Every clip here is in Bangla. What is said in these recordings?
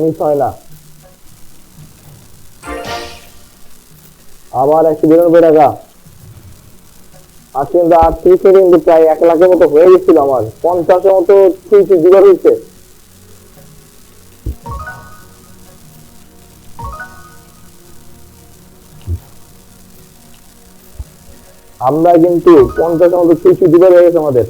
মিস হয় না। আবার একশো বিরানব্বই টাকা প্রায় এক লাখের মতো হয়ে গেছিল আমার। পঞ্চাশের মতো হয়েছে আমরা কিন্তু পঞ্চাশের মতো থ্রি জোগাড় হয়ে গেছে আমাদের।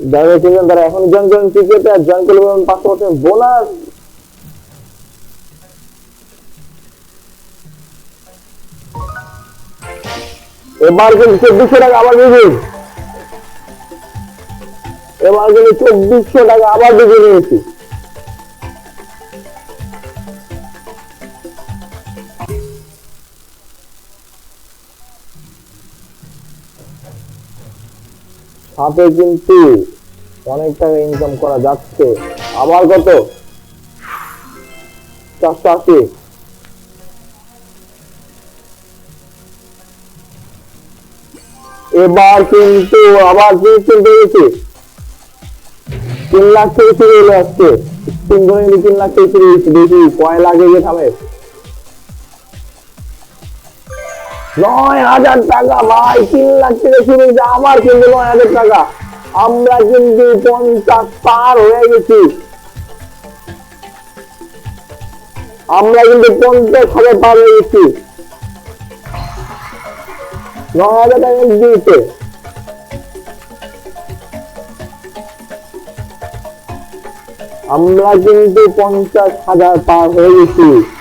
যারা ছিলেন তারা। এখন জয়েন করেন ক্রিকেটে আর জয়েন করলে পাবেন পাঁচশো পার্সেন্ট বোনাস এবার কিন্তু চব্বিশশো টাকা আবার দিবি এবার কিন্তু চব্বিশশো টাকা আবার দিবি নিয়েছি সাথে কিন্তু অনেক টাকা ইনকাম করা যাচ্ছে। আবার কত? চারশো আশি। এবার কিন্তু, আবার জিনিস কিনতে গেছি? তিন লাখ থেকে শুরু হলে আসছে তিন কিন্তু তিন লাখ থেকে শুরু হয়েছে। দেখি কয় লাগে গিয়ে থামে। নয় হাজার টাকা, ভাই, তিন লাখ থেকে শুরু হয়েছে কিন্তু নয় হাজার টাকা। আমরা কিন্তু পঞ্চাশ পার হয়ে গেছি। আমরা কিন্তু পঞ্চাশ হাজার পার হয়ে গেছি। নয় হাজার টাকা আমরা কিন্তু পঞ্চাশ হাজার পার হয়ে গেছি।